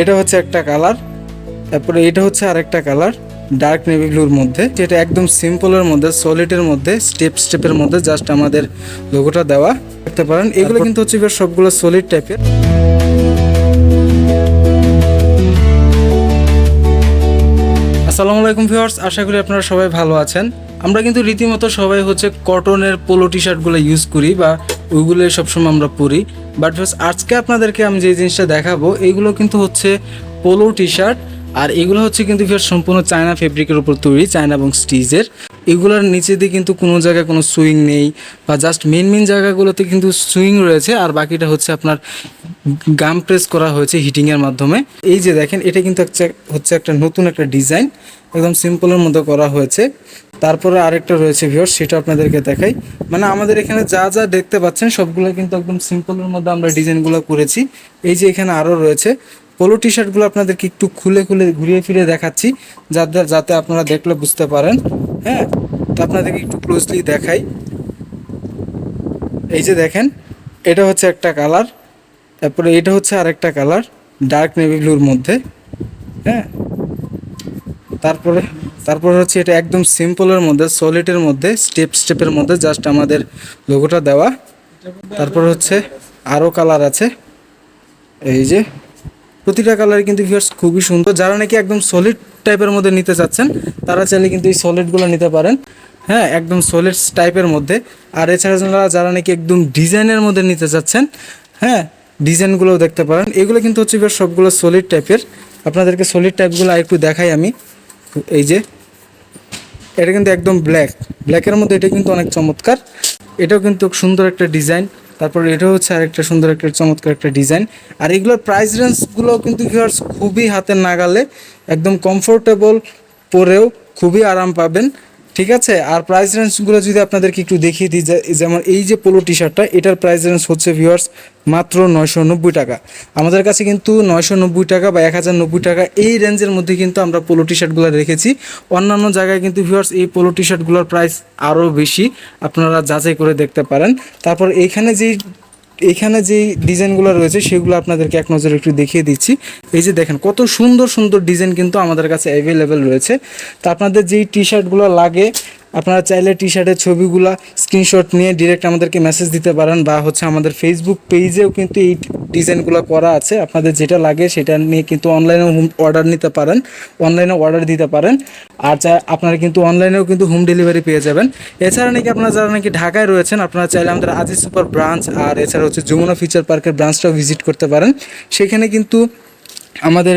এটা হচ্ছে একটা কালার তারপরে এটা হচ্ছে আরেকটা কালার ডার্ক নেভি ব্লুর মধ্যে। যেটা একদম সিম্পলের মধ্যে সলিডের মধ্যে স্টেপ স্টেপের মধ্যে জাস্ট আমাদের লোগোটা দেওয়া। দেখতে পারেন এগুলো কিন্তু হচ্ছে সবগুলো সলিড টাইপের আসসালামু আলাইকুম ভিউয়ার্স আশা করি আপনারা সবাই ভালো আছেন। আমরা কিন্তু রীতিমতো সবাই হচ্ছে কটনের পোলো টি শার্টগুলো ইউজ করি বা ওইগুলো সবসময় আমরা পরি। বাট আজকে আপনাদেরকে আমি যে জিনিসটা দেখাবো এইগুলো কিন্তু হচ্ছে পোলো টি শার্ট আর এগুলো হচ্ছে কিন্তু ভিউয়ার্স সম্পূর্ণ চায়না ফেব্রিকের উপর তৈরি, চায়না এবং স্টিজের। এগুলোর নিচে দিয়ে কিন্তু কোনো জায়গায় কোনো সুইং নেই, বা জাস্ট মেন মেন জায়গাগুলোতে কিন্তু সুইং রয়েছে, আর বাকিটা হচ্ছে আপনার গাম প্রেস করা হয়েছে হিটিংয়ের মাধ্যমে। এই যে দেখেন, এটা কিন্তু হচ্ছে একটা নতুন একটা ডিজাইন একদম সিম্পলের মধ্যে করা হয়েছে। তারপরে আরেকটা রয়েছে ভিওর সেটা আপনাদেরকে দেখাই। মানে আমাদের এখানে যা যা দেখতে পাচ্ছেন, সবগুলো কিন্তু একদম সিম্পলের মধ্যে আমরা ডিজাইনগুলো করেছি। এই যে এখানে আরও রয়েছে পোলো টি শার্টগুলো আপনাদেরকে একটু খুলে খুলে ঘুরিয়ে ফিরে দেখাচ্ছি, যাতে যাতে আপনারা দেখলে বুঝতে পারেন হ্যাঁ? তো আপনাদেরকে একটু ক্লোজলি দেখাই। এই যে দেখেন, এটা হচ্ছে একটা কালার, তারপরে এটা হচ্ছে আরেকটা কালার ডার্ক নেভি ব্লুর মধ্যে হ্যাঁ? তারপরে তারপরে হচ্ছে এটা একদম সিম্পলের মধ্যে সলিডের মধ্যে স্টেপ স্টেপের মধ্যে জাস্ট আমাদের লোগোটা দেওয়া। তারপর হচ্ছে আরও কালার আছে। এই যে প্রতিটা কালার কিন্তু ভিউয়ার্স খুবই সুন্দর। যারা নাকি একদম সলিড টাইপের মধ্যে নিতে চাচ্ছেন, তারা চাইলে কিন্তু এই সলিডগুলো নিতে পারেন। হ্যাঁ একদম সলিড টাইপের মধ্যে। আর এছাড়া যারা নাকি একদম ডিজাইনের মধ্যে নিতে চাচ্ছেন হ্যাঁ ডিজাইনগুলোও দেখতে পারেন। এগুলো কিন্তু হচ্ছে ভিউয়ার্স সবগুলো সলিড টাইপের আপনাদেরকে সলিড টাইপগুলো আরেকটু দেখাই আমি। এই যে, এটা কিন্তু একদম ব্ল্যাক ব্ল্যাকের মধ্যে এটা কিন্তু অনেক চমৎকার। এটাও কিন্তু সুন্দর একটা ডিজাইন তারপর এটা হচ্ছে আরেকটা সুন্দর একটা চমৎকার একটা ডিজাইন। আর এগুলোর প্রাইস রেঞ্জগুলো কিন্তু ভিউয়ার্স খুবই হাতে নাগালে, একদম কমফোর্টেবল পরেও খুবই আরাম পাবেন। ঠিক আছে? আর প্রাইস রেঞ্জগুলো যদি আপনাদেরকে একটু দেখিয়ে দিই যেমন এই যে পোলো টি শার্টটা এটার প্রাইস রেঞ্জ হচ্ছে ভিউয়ার্স মাত্র নয়শো নব্বই টাকা। আমাদের কাছে কিন্তু নয়শো নব্বই টাকা বা এক হাজার নব্বই টাকা এই রেঞ্জের মধ্যে কিন্তু আমরা পোলো টি শার্টগুলো রেখেছি। অন্যান্য জায়গায় কিন্তু ভিউয়ার্স এই পোলো টি শার্টগুলোর প্রাইস আরও বেশি, আপনারা যাচাই করে দেখতে পারেন। তারপর এইখানে যেই এইখানে যে ডিজাইনগুলো রয়েছে, সেগুলো আপনাদেরকে এক নজরে একটু দেখিয়ে দিচ্ছি। এই যে দেখেন, কত সুন্দর সুন্দর ডিজাইন কিন্তু আমাদের কাছে অ্যাভেলেবেল রয়েছে। তো আপনাদের যেই টি শার্টগুলো লাগে আপনারা চাইলে টি শার্টের ছবিগুলো স্ক্রিনশট নিয়ে ডিরেক্ট আমাদেরকে মেসেজ দিতে পারেন বা হচ্ছে আমাদের ফেসবুক পেজেও কিন্তু এই ডিজাইনগুলো করা আছে। আপনাদের যেটা লাগে সেটা নিয়ে কিন্তু অনলাইনে হোম অর্ডার নিতে পারেন অনলাইনে অর্ডার দিতে পারেন। আর চা আপনারা কিন্তু অনলাইনেও কিন্তু হোম ডেলিভারি পেয়ে যাবেন। এছাড়া নাকি আপনারা যারা নাকি ঢাকায় রয়েছেন, আপনারা চাইলে আমাদের আজিজ সুপার ব্রাঞ্চ আর এছাড়া হচ্ছে যমুনা ফিচার পার্কের ব্রাঞ্চটাও ভিজিট করতে পারেন। সেখানে কিন্তু আমাদের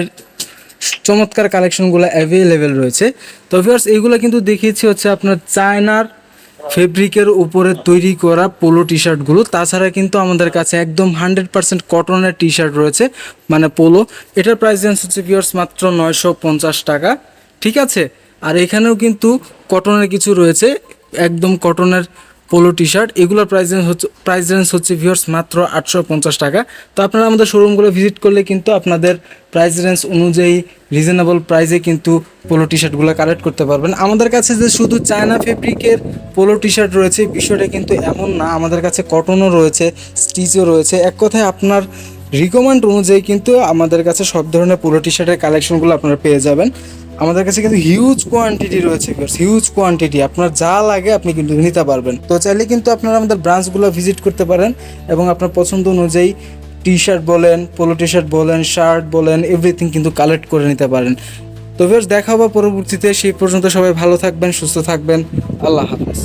চমৎকার কালেকশনগুলো অ্যাভেলেবেল রয়েছে। তো ভিউয়ার্স এইগুলো কিন্তু দেখিয়েছি হচ্ছে আপনার চায়নার ফেব্রিকের উপরে তৈরি করা পোলো টি শার্টগুলো তাছাড়া কিন্তু আমাদের কাছে একদম হান্ড্রেড পার্সেন্ট কটনের টি শার্ট রয়েছে মানে পোলো এটার প্রাইস রেঞ্জ হচ্ছে ভিউয়ার্স মাত্র নয়শো পঞ্চাশ টাকা। ঠিক আছে? আর এখানেও কিন্তু কটনের কিছু রয়েছে, একদম কটনের পোলো টি শার্ট এগুলোর প্রাইস রেঞ্জ হচ্ছে প্রাইস রেঞ্জ হচ্ছে ভিউয়ার্স মাত্র আটশো পঞ্চাশ টাকা। তো আপনারা আমাদের শোরুমগুলো ভিজিট করলে কিন্তু আপনাদের প্রাইস রেঞ্জ অনুযায়ী রিজনেবল প্রাইসে কিন্তু পোলো টি শার্টগুলো কালেক্ট করতে পারবেন। আমাদের কাছে যে শুধু চায়না ফেব্রিকের পোলো টি শার্ট রয়েছে, বিষয়টা কিন্তু এমন না। আমাদের কাছে কটনও রয়েছে স্টিচও রয়েছে। এক কথায় আপনার রিকমেন্ড অনুযায়ী কিন্তু আমাদের কাছে সব ধরনের পোলো টি শার্টের কালেকশনগুলো আপনারা পেয়ে যাবেন। আমাদের কাছে কিন্তু হিউজ কোয়ান্টিটি রয়েছে হিউজ কোয়ান্টিটি আপনার যা লাগে আপনি কিন্তু নিতে পারবেন। তো চাইলে কিন্তু আপনারা আমাদের ব্রাঞ্চগুলো ভিজিট করতে পারেন এবং আপনার পছন্দ অনুযায়ী টি শার্ট বলেন পোলো টি শার্ট বলেন শার্ট বলেন এভরিথিং কিন্তু কালেক্ট করে নিতে পারেন। তো বেশ দেখা হবে পরবর্তীতে। সেই পর্যন্ত সবাই ভালো থাকবেন, সুস্থ থাকবেন। আল্লাহ হাফেজ।